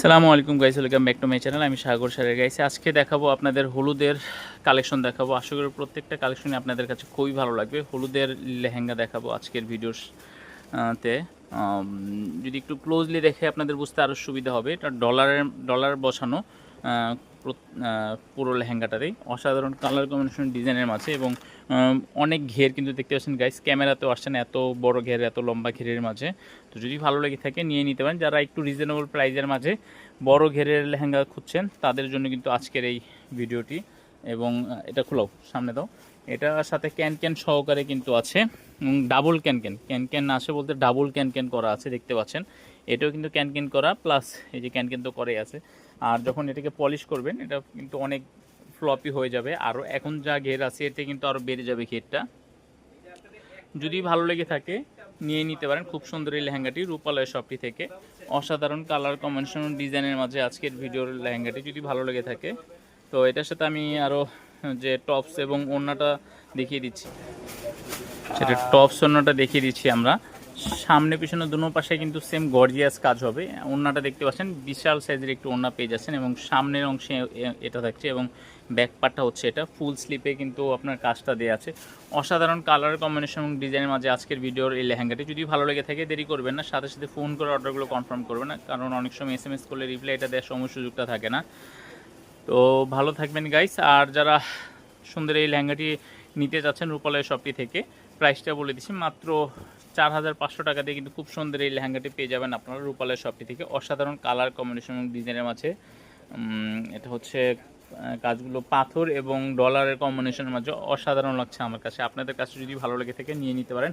সালামু আলাইকুম guys welcome back to my channel আমি সাগর সারের গাইছি আজকে দেখাবো আপনাদের হলুদের কালেকশন দেখাবো। আশা করি প্রত্যেকটা কালেকশনই আপনাদের কাছে খুবই ভালো লাগবে। হলুদের লেহেঙ্গা দেখাবো আজকের ভিডিওস তে। যদি একটু ক্লোজলি দেখে আপনাদের বুঝতে আরও সুবিধা হবে। এটা ডলারের ডলার বসানো পুরো লেহেঙ্গাটাতেই। অসাধারণ কালার কম্বিনেশন ডিজাইনের মাঝে এবং অনেক ঘের কিন্তু দেখতে পাচ্ছেন গাইস ক্যামেরাতেও আসছে না, এত বড় ঘের, এত লম্বা ঘেরের মাঝে। তো যদি ভালো লেগে থাকে, নিয়ে নিতে পারেন। যারা একটু রিজনেবল প্রাইজের মাঝে বড় ঘেরের লেহেঙ্গা খুঁজছেন, তাদের জন্য কিন্তু আজকের এই ভিডিওটি এবং এটা খোলাও সামনে দাও। এটার সাথে ক্যান ক্যান সহকারে কিন্তু আছে। Double can can. Can can আসে বলতে ডাবল ক্যান ক্যান করা আছে, দেখতে পাচ্ছেন। এটাও কিন্তু ক্যান ক্যান করা প্লাস এই যে ক্যান ক্যান তো করেই আছে। আর যখন এটাকে পলিশ করবেন, এটা কিন্তু অনেক ফ্লপি হয়ে যাবে। আরও এখন যা ঘের আছে, এতে কিন্তু আরও বেড়ে যাবে ঘেরটা। যদি ভালো লেগে থাকে, নিয়ে নিতে পারেন। খুব সুন্দর এই লেহেঙ্গাটি, রূপালয় শপটি থেকে। অসাধারণ কালার কম্বিনেশন ডিজাইনের মাঝে আজকের ভিডিওর লেহেঙ্গাটি। যদি ভালো লেগে থাকে, তো এটার সাথে আমি আরও যে টপস এবং ওড়নাটা দেখিয়ে দিচ্ছি। সেটা টপস ওড়নাটা দেখিয়ে দিচ্ছি আমরা। সামনে পিছনে দুনো পাশে কিন্তু সেম গর্জিয়াস কাজ হবে। ওড়নাটা দেখতে পাচ্ছেন, বিশাল সাইজের একটু ওড়না পেয়ে যাচ্ছেন এবং সামনের অংশে এটা থাকছে এবং ব্যাক পার্টটা হচ্ছে এটা। ফুল স্লিপে কিন্তু আপনার কাজটা দেওয়া আছে। অসাধারণ কালার কম্বিনেশন এবং ডিজাইনের মাঝে আজকের ভিডিওর এই লেহেঙ্গাটি। যদি ভালো লেগে থাকে, দেরি করবেন না। সাথে সাথে ফোন করে অর্ডারগুলো কনফার্ম করবেন না। কারণ অনেক সময় এস এম এস করলে রিপ্লাই এটা দেওয়ার সময় সুযোগটা থাকে না। তো ভালো থাকবেন গাইস আর যারা সুন্দর এই লেহেঙ্গাটি নিতে যাচ্ছেন রূপালয় শপটি থেকে প্রাইসটা বলে দিচ্ছি, মাত্র চার হাজার পাঁচশো টাকা দিয়ে কিন্তু খুব সুন্দর এই লেহেঙ্গাটি পেয়ে যাবেন আপনারা রূপালয় শপটি থেকে। অসাধারণ কালার কম্বিনেশন ডিজাইনের মাঝে এটা হচ্ছে কাজগুলো পাথর এবং ডলারের কম্বিনেশনের মাঝে অসাধারণ লাগছে আমার কাছে। আপনাদের কাছে যদি ভালো লেগে থাকে নিয়ে নিতে পারেন।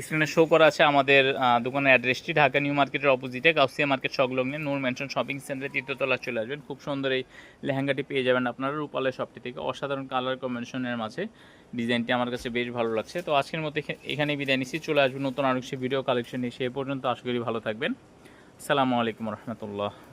স্ক্রিনে শো করা আছে আমাদের দোকানের অ্যাড্রেসটি ঢাকা নিউ মার্কেটের অপোজিটে গাউসিয়া মার্কেট সংলগ্নে নূর ম্যানশন শপিং সেন্টারে তৃতীয়তলা চলে আসবেন। খুব সুন্দর এই লেহেঙ্গাটি পেয়ে যাবেন আপনারা রূপালয় শপটি থেকে। অসাধারণ কালার কম্বিনেশনের মাঝে ডিজাইনটি আমার কাছে বেশ ভালো লাগছে। তো আজকের মতো এখা- এখানেই বিদায় নিচ্ছি। চলে আসবেন নতুন আরও একটি ভিডিও কালেকশন নিয়ে সে পর্যন্ত আশা করি ভালো থাকবেন। আসসালামু আলাইকুম রহমতুল্লাহ।